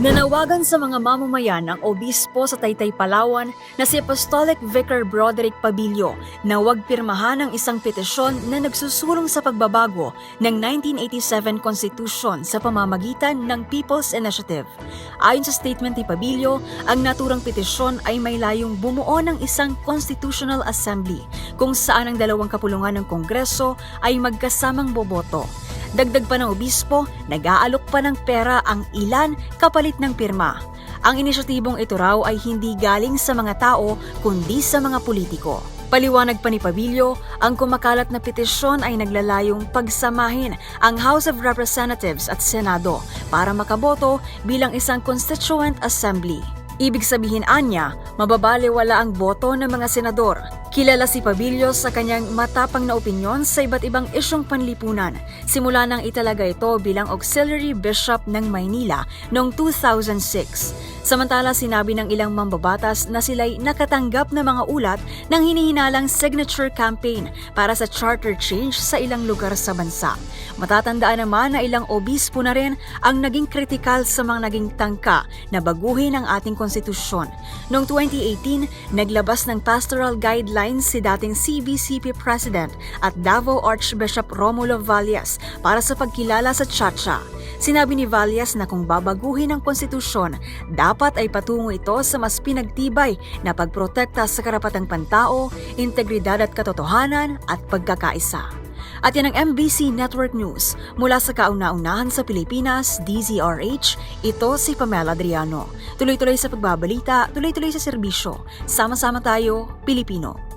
Nanawagan sa mga mamamayan ng obispo sa Taytay, Palawan na si Apostolic Vicar Broderick Pabilio na huwag pirmahan ang isang petisyon na nagsusulong sa pagbabago ng 1987 Constitution sa pamamagitan ng People's Initiative. Ayon sa statement ni Pabilio, ang naturang petisyon ay may layong bumuo ng isang Constitutional Assembly kung saan ang dalawang kapulungan ng Kongreso ay magkasamang boboto. Dagdag pa ng obispo, nag-aalok pa ng pera ang ilan kapalit ng pirma. Ang inisyatibong ito raw ay hindi galing sa mga tao kundi sa mga politiko. Paliwanag pa ni Pabilio, ang kumakalat na petisyon ay naglalayong pagsamahin ang House of Representatives at Senado para makaboto bilang isang constituent assembly. Ibig sabihin anya, mababaliwala ang boto ng mga senador. Kilala si Pabilio sa kanyang matapang na opinyon sa iba't ibang isyong panlipunan. Simula nang italaga ito bilang Auxiliary Bishop ng Maynila noong 2006. Samantala sinabi ng ilang mambabatas na sila'y nakatanggap ng mga ulat ng hinihinalang signature campaign para sa charter change sa ilang lugar sa bansa. Matatandaan naman na ilang obispo na rin ang naging kritikal sa mga naging tangka na baguhin ang ating konstitusyon. Noong 2018, naglabas ng pastoral guidelines si dating CBCP President at Davao Archbishop Romulo Valles para sa pagkilala sa Chacha. Sinabi ni Valles na kung babaguhin ang konstitusyon, dapat ay patungo ito sa mas pinagtibay na pagprotekta sa karapatang pantao, integridad at katotohanan at pagkakaisa. At yan ang MBC Network News. Mula sa kauna-unahan sa Pilipinas, DZRH, ito si Pamela Adriano. Tuloy-tuloy sa pagbabalita, tuloy-tuloy sa serbisyo. Sama-sama tayo, Pilipino.